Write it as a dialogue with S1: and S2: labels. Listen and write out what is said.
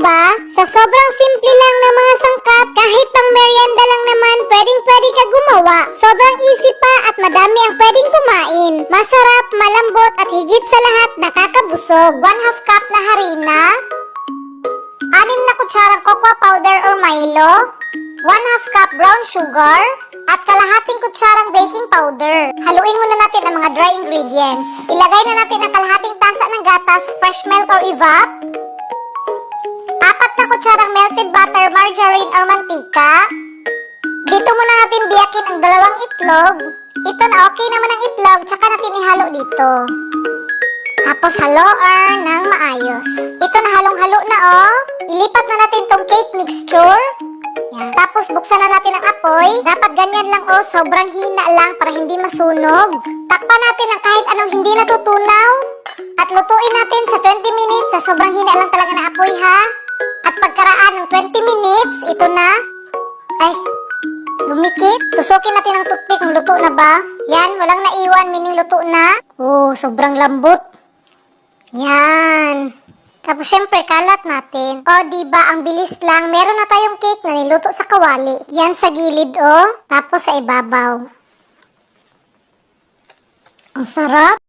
S1: ba? Sa sobrang simple lang ng mga sangkap, kahit pang merienda lang naman, pwedeng pwede ka gumawa. Sobrang easy pa at madami ang pwedeng kumain. Masarap, malambot at higit sa lahat nakakabusog. 1 half cup na harina, anim na kutsarang cocoa powder or Milo, 1 half cup brown sugar, at kalahating kutsarang baking powder. Haluin muna natin ang mga dry ingredients. Ilagay na natin ang kalahating tasa ng gatas, fresh milk or evap, natin biyakin ang dalawang itlog. Ito na okay naman ang itlog, tsaka natin ihalo dito. Tapos haloan ng maayos. Ito na halong-halo na oh. Ilipat na natin tong cake mixture. Yan. Tapos buksan na natin ang apoy. Dapat ganyan lang oh, sobrang hina lang para hindi masunog. Takpan natin ang kahit anong hindi natutunaw. At lutuin natin sa 20 minutes sa sobrang hina lang talaga na apoy ha. At pagkaraan ng 20 minutes, ito na. Tusukin natin ang toothpick kung luto na ba. Yan, walang naiwan, meaning luto na. Oh, sobrang lambot. Yan. Tapos syempre, kalat natin. O, di ba ang bilis lang. Meron na tayong cake na niluto sa kawali. Yan sa gilid, oh. Tapos sa ibabaw. Ang sarap.